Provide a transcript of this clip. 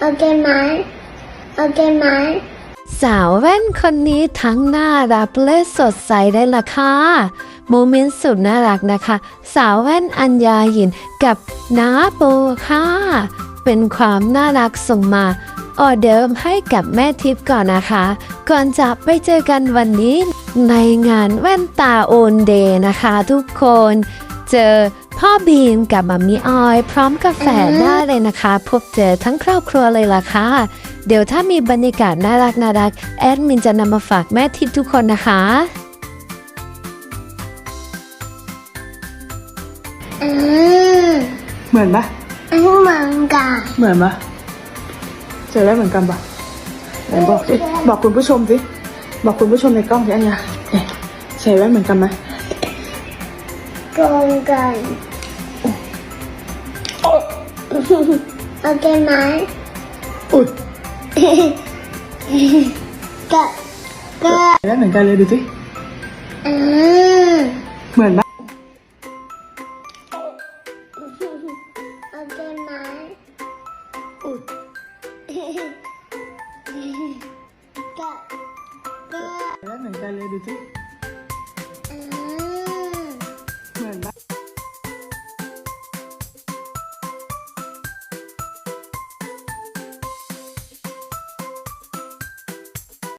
โอเคไหมโอเคไหมสาวแว่นคนนี้ทั้งน่ารักและสดใสได้ละค่ะโมเมนต์สุดน่ารักนะคะ สาวแว่นอัญญาหินกับน้าโบค่ะ เป็นความน่ารักส่งมาออเดิมให้กับแม่ทิพย์ก่อนนะคะ ก่อนจะไปเจอกันวันนี้ในงานแว่นตาโอนเดย์นะคะทุกคน เจอ พ่อบีมกับมัมมี่ออย พร้อมกับแฝดได้เลยนะคะ พบเจอทั้งครอบครัวเลยล่ะค่ะ เดี๋ยวถ้ามีบรรยากาศน่ารักน่ารักแอดมินจะนำมาฝากแม่ทิพย์ทุกคนนะคะ อืมเหมือนปะอันนี้เหมือนกันเหมือนปะเจอได้เหมือนกันปะไหนบอกสิบอกคุณผู้ชมสิบอกคุณผู้ชมในกล้องสิอันยาเอ๊ะใส่แว่นเหมือนกันไหม ตรงกันโอเคไหมอุ้ยก็ก็ใส่แว่นเหมือน